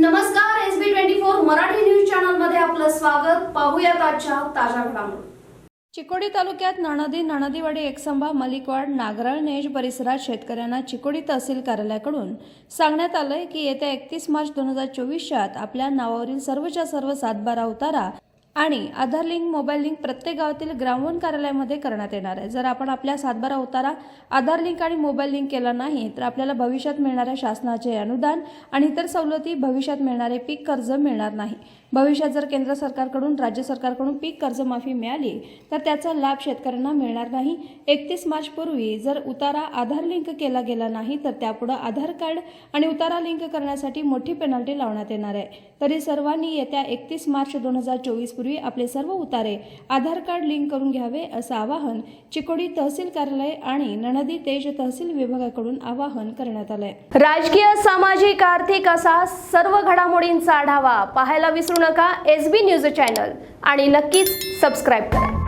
नमस्कार S B twenty four Marathi news चॅनलमध्ये आपलं स्वागत. पाहूयात आजच्या ताज्या घडामोडी. चिकोडी तालुक्यात नणदी नणदीवाडी एकसंभा मलिकवाड नागराळ नेश परिसरात शेतकऱ्यांना चिकोडी तहसील कार्यालयाकडून सांगण्यात आलंय की येत्या एकतीस मार्च दोन हजार चोवीसच्या आपल्या नावावरील सर्वच्या सर्व सातबारा उतारा आणि आधार लिंक मोबाईल लिंक प्रत्येक गावातील ग्रामवन कार्यालयामध्ये करण्यात येणार आहे. जर आपण आपल्या सातबारा उतारा आधार लिंक आणि मोबाईल लिंक केला नाही तर आपल्याला भविष्यात मिळणाऱ्या शासनाचे अनुदान आणि इतर सवलती भविष्यात मिळणारे पीक कर्ज मिळणार नाही. भविष्यात जर केंद्र सरकारकडून राज्य सरकारकडून पीक कर्जमाफी मिळाली तर त्याचा लाभ शेतकऱ्यांना मिळणार नाही. एकतीस मार्चपूर्वी जर उतारा आधार लिंक केला गेला नाही तर त्यापुढे आधार कार्ड आणि उतारा लिंक करण्यासाठी मोठी पेनल्टी लावण्यात येणार आहे. तरी सर्वांनी येत्या एकतीस मार्च दोन हजार चोवीस पूर्वी आपले सर्व उतारे आधार कार्ड लिंक करून घ्यावे असं आवाहन चिकोडी तहसील कार्यालय आणि नणदी तेज तहसील विभागाकडून आवाहन करण्यात आलंय. राजकीय सामाजिक आर्थिक असा सर्व घडामोडींचा आढावा पाहायला विसरू नका एस बी न्यूज चॅनल आणि नक्कीच सबस्क्राईब करा.